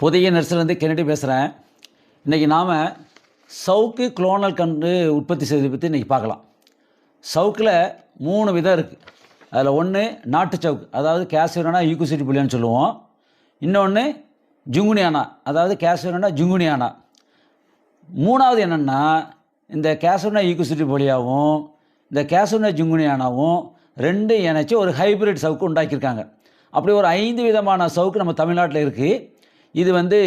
புதிய நர்சரிலேருந்து கென்னடி பேசுகிறேன். இன்றைக்கி நாம் சவுக்கு குளோனல் கன்று உற்பத்தி செய்வதை பற்றி இன்றைக்கி பார்க்கலாம். சவுக்கில் மூணு விதம் இருக்குது அதில் ஒன்று நாட்டு சவுக்கு அதாவது கேசூரனா ஈக்குசிட்டி புள்ளியான்னு சொல்லுவோம். இன்னொன்று ஜுங்குனியானா அதாவது கேசூரனா ஜுங்குனியானா. மூணாவது என்னென்னா இந்த கேசூர்னா ஈக்குசிட்டி போலியாவும் இந்த கேசூர்னா ஜுங்குனியானாவும் ரெண்டும் இணைச்சி ஒரு ஹைபிரிட் சவுக்கு உண்டாக்கியிருக்காங்க. அப்படி ஒரு ஐந்து விதமான சவுக்கு நம்ம தமிழ்நாட்டில் இருக்குது இது வந்து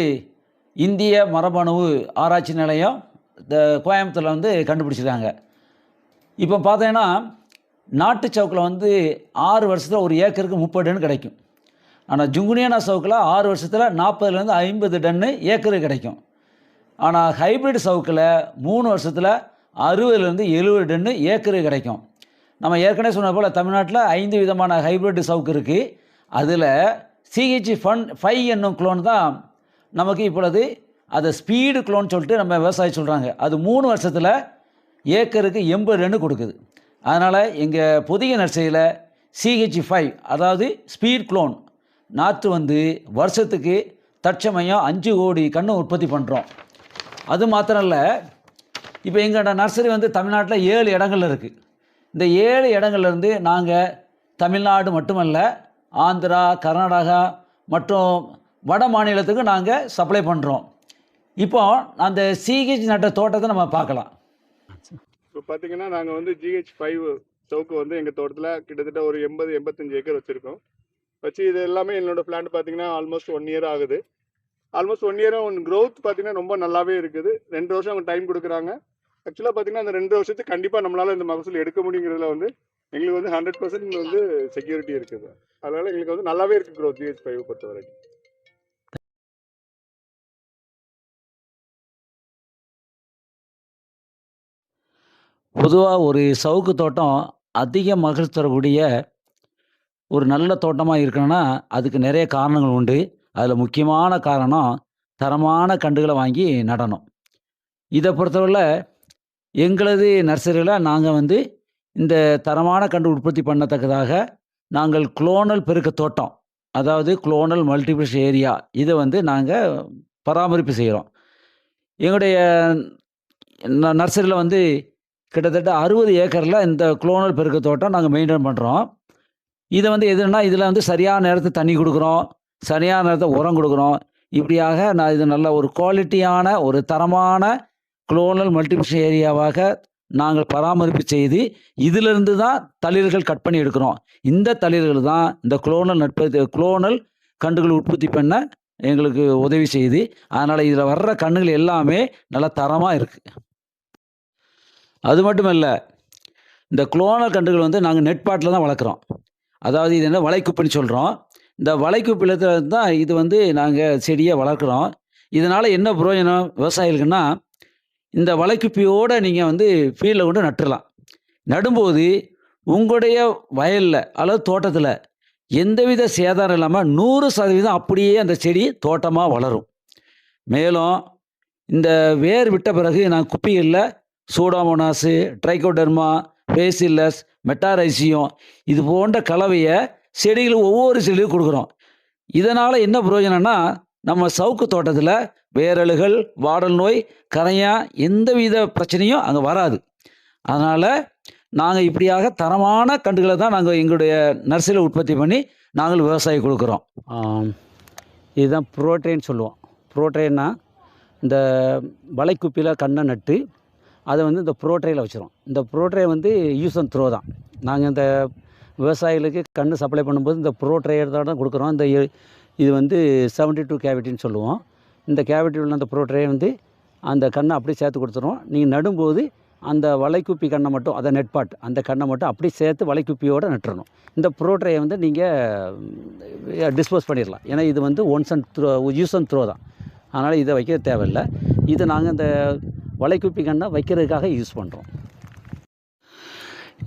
இந்திய மரபணுவு ஆராய்ச்சி நிலையம் இந்த கோயம்புத்தூரில் வந்து கண்டுபிடிச்சிருக்காங்க. இப்போ பார்த்தீங்கன்னா நாட்டு சவுக்கில் வந்து ஆறு வருஷத்தில் ஒரு ஏக்கருக்கு முப்பது டன் கிடைக்கும். ஆனால் ஜுங்குனியானா சவுக்கில் ஆறு வருஷத்தில் நாற்பதுலேருந்து ஐம்பது டன்னு ஏக்கருக்கு கிடைக்கும். ஆனால் ஹைபிரிட் சவுக்கில் மூணு வருஷத்தில் அறுபதுலேருந்து எழுபது டன்னு ஏக்கரு கிடைக்கும். நம்ம ஏற்கனவே சொன்ன போல் தமிழ்நாட்டில் ஐந்து விதமான ஹைபிரிட் சவுக்கு இருக்குது அதில் சிஹெச் ஃபன் ஃபைவ் என்னும் குளோன் தான் நமக்கு இப்பொழுது அதை ஸ்பீடு குளோன் சொல்லிட்டு நம்ம விவசாயி சொல்கிறாங்க அது மூணு வருஷத்தில் ஏக்கருக்கு எண்பது ரெண்டு கொடுக்குது. அதனால் எங்கள் புதிய நர்சரியில் சிஹெச் ஃபைவ் அதாவது ஸ்பீட் குளோன் நாற்று வந்து வருஷத்துக்கு தற்சமயம் அஞ்சு கோடி கன்று உற்பத்தி பண்ணுறோம் அது மாத்திரம் இல்லை இப்போ எங்களோட நர்சரி வந்து தமிழ்நாட்டில் ஏழு இடங்கள்ல இருக்குது இந்த ஏழு இடங்கள்லேருந்து நாங்கள் தமிழ்நாடு மட்டுமல்ல ஆந்திரா கர்நாடகா மற்றும் வட மாநிலத்துக்கு நாங்கள் சப்ளை பண்ணுறோம் இப்போ அந்த சிஹெச் நட்ட தோட்டத்தை நம்ம பார்க்கலாம். இப்போ பார்த்தீங்கன்னா நாங்கள் வந்து ஜிஹெச் ஃபைவ் சவுக்கு வந்து எங்கள் தோட்டத்தில் கிட்டத்தட்ட ஒரு எண்பது எண்பத்தஞ்சு ஏக்கர் வச்சுருக்கோம். வச்சு இது எல்லாமே என்னோட பிளான் பார்த்தீங்கன்னா ஆல்மோஸ்ட் ஒன் இயர் ஆகுது. ஆல்மோஸ்ட் ஒன் இயரும் ஒன் க்ரோத் பார்த்தீங்கன்னா ரொம்ப நல்லாவே இருக்குது. ரெண்டு வருஷம் அவங்க டைம் கொடுக்குறாங்க. ஆக்சுவலாக பார்த்தீங்கன்னா அந்த ரெண்டு வருஷத்துக்கு கண்டிப்பாக நம்மளால் இந்த மகசூல் எடுக்க முடியுங்கிறதுல வந்து எங்களுக்கு வந்து ஹண்ட்ரட் பர்சன்ட் வந்து செக்யூரிட்டி இருக்குது. அதனால் எங்களுக்கு வந்து நல்லாவே இருக்குது க்ரோத் ஜிஹெச் ஃபைவ் பொறுத்த வரைக்கும் பொதுவாக ஒரு சவுக்கு தோட்டம் அதிக மகிழ்ச்சி தரக்கூடிய ஒரு நல்ல தோட்டமாக இருக்கணும்னா அதுக்கு நிறைய காரணங்கள் உண்டு. அதில் முக்கியமான காரணம் தரமான கண்டுகளை வாங்கி நடணும். இதை பொறுத்தவரை எங்களது நர்சரியில் நாங்கள் வந்து இந்த தரமான கண்டு உற்பத்தி பண்ணத்தக்கதாக நாங்கள் குளோனல் பெருக்க தோட்டம் அதாவது குளோனல் மல்டிபிள்ஸ் ஏரியா இதை வந்து நாங்கள் பராமரிப்பு செய்கிறோம் எங்களுடைய நர்சரியில் வந்து கிட்டத்தட்ட அறுபது ஏக்கரில் இந்த குளோனல் பெருக்க தோட்டம் நாங்கள் மெயின்டைன் பண்ணுறோம் இதை வந்து எதுனா இதில் வந்து சரியான நேரத்தை தண்ணி கொடுக்குறோம் சரியான நேரத்தில் உரம் கொடுக்குறோம். இப்படியாக நான் இது நல்ல ஒரு குவாலிட்டியான ஒரு தரமான குளோனல் மல்டிபிஷன் ஏரியாவாக நாங்கள் பராமரிப்பு செய்து இதிலிருந்து தான் தளிர்கள் கட் பண்ணி எடுக்கிறோம். இந்த தளிர்கள் தான் இந்த குளோனல் நட்பு குளோனல் கண்டுகள் உற்பத்தி பண்ண எங்களுக்கு உதவி செய்து அதனால் இதில் வர்ற கண்ணுகள் எல்லாமே நல்லா தரமாக இருக்குது அது மட்டும் இல்லை இந்த குளோனல் கன்றுகள் வந்து நாங்கள் நெட்பாட்டில் தான் வளர்க்குறோம். அதாவது இது என்ன வளைக்குப்புன்னு சொல்கிறோம் இந்த வளைக்குப்பில் தான் இது வந்து நாங்கள் செடியை வளர்க்குறோம். இதனால் என்ன பிரயோஜனம்? விவசாயிகளுக்குன்னா இந்த வலைக்குப்பியோடு நீங்கள் வந்து ஃபீல்டில் கொண்டு நட்டுடலாம் நடும்போது உங்களுடைய வயலில் அல்லது தோட்டத்தில் எந்தவித சேதாரம் இல்லாமல் நூறு சதவீதம் அப்படியே அந்த செடி தோட்டமாக வளரும். மேலும் இந்த வேர் விட்ட பிறகு நான் குப்பிகளில் சூடாமோனாஸு ட்ரைகோடர்மா பேசில்லஸ் மெட்டாரைசியம் இது போன்ற கலவையை செடிகளுக்கு ஒவ்வொரு செடியும் கொடுக்குறோம். இதனால் என்ன பிரயோஜனம்னா நம்ம சவுக்கு தோட்டத்தில் வேரலுகள் வாடல் நோய் கரையாக எந்த வித பிரச்சனையும் அங்கே வராது. அதனால் நாங்கள் இப்படியாக தரமான கண்டுகளை தான் நாங்கள் எங்களுடைய நர்சரியில் உற்பத்தி பண்ணி நாங்கள் விவசாயி கொடுக்குறோம். இதுதான் புரோட்ரெயின் சொல்லுவோம். புரோட்ரெயின்னா இந்த வலைக்குப்பியில் கண்ணை நட்டு அதை வந்து இந்த ப்ரோட்ரேயில் வச்சுருவோம். இந்த ப்ரோட்ரே வந்து யூஸ் அண்ட் த்ரோ தான். நாங்கள் இந்த விவசாயிகளுக்கு கன்று சப்ளை பண்ணும்போது இந்த ப்ரோட்ரே தான் கொடுக்குறோம். இந்த இது வந்து 72 டூ கேவிட்டின்னு சொல்லுவோம். இந்த கேவிட்டி உள்ள அந்த ப்ரோட்ரே வந்து அந்த கண்ணை அப்படியே சேர்த்து கொடுத்துரும். நீங்கள் நடும்போது அந்த வலைக்குப்பி கண்ணை மட்டும் அதை நெட்பாட் அந்த கண்ணை மட்டும் அப்படியே சேர்த்து வலைக்குப்பியோடு நட்டுறணும். இந்த ப்ரோட்ரையை வந்து நீங்கள் டிஸ்போஸ் பண்ணிடலாம். ஏன்னா இது வந்து once and throw use and throw தான். அதனால் இதை வைக்க தேவையில்லை. இது நாங்கள் இந்த வலைக்குப்பி கண்ணை வைக்கிறதுக்காக யூஸ் பண்ணுறோம்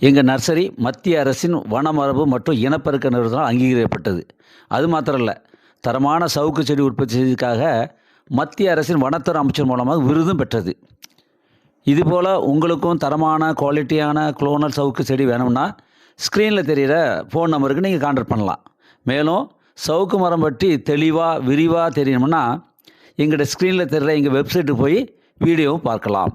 எங்கள் நர்சரி மத்திய அரசின் வனமரபு மற்றும் இனப்பெருக்க நிறுவனம் அங்கீகரிக்கப்பட்டது. அது மாத்திரம் இல்லை தரமான சவுக்கு செடி உற்பத்தி செய்ததுக்காக மத்திய அரசின் வனத்துறை அமைச்சர் மூலமாக விருதும் பெற்றது. இதுபோல் உங்களுக்கும் தரமான குவாலிட்டியான குளோனல் சவுக்கு செடி வேணும்னா ஸ்க்ரீனில் தெரிகிற ஃபோன் நம்பருக்கு நீங்கள் கான்டாக்ட் பண்ணலாம். மேலும் சவுக்கு மரம் பற்றி தெளிவாக விரிவாக தெரியணும்னா எங்கள்கிட்ட ஸ்க்ரீனில் தெரிகிற எங்கள் வெப்சைட்டுக்கு போய் வீடியோவும் பார்க்கலாம்.